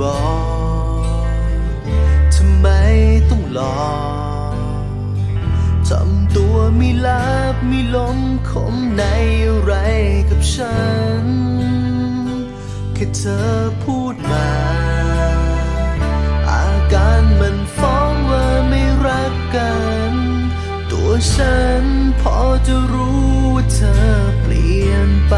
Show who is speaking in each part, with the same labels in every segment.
Speaker 1: บอกทำไมต้องหลอกทำตัวมีลาบมีลมคมในอะไรกับฉัน แค่เธอพูดมา อาการมันฟ้องว่าไม่รักกัน ตัวฉันพอจะรู้ว่าเธอเปลี่ยนไป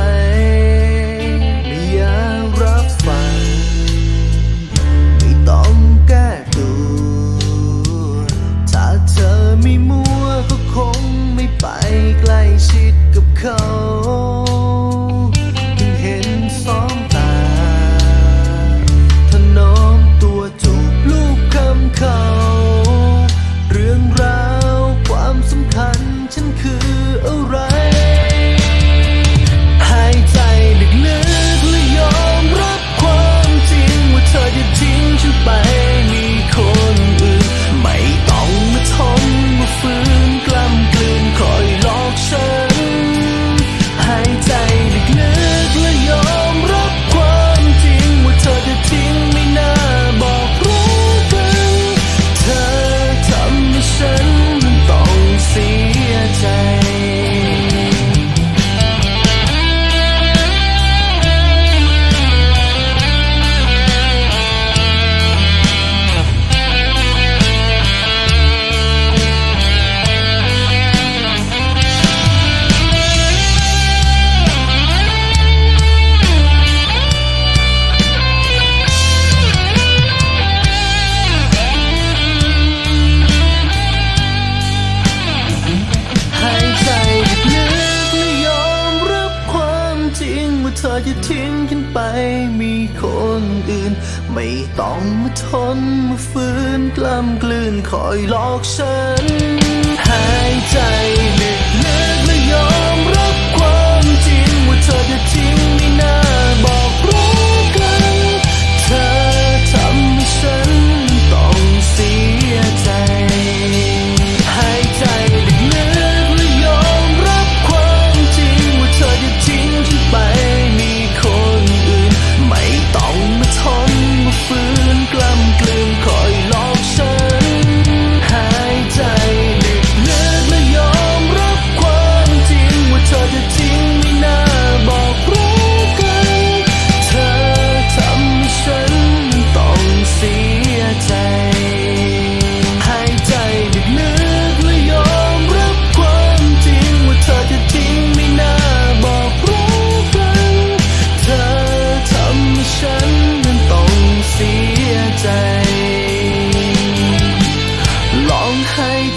Speaker 1: มีคนอื่น ไม่ต้องมาทนมาฝืนกล้ำกลืนคอยหลอกฉันให้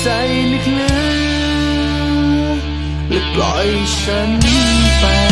Speaker 1: ใจลึกๆและปล่อยฉันไป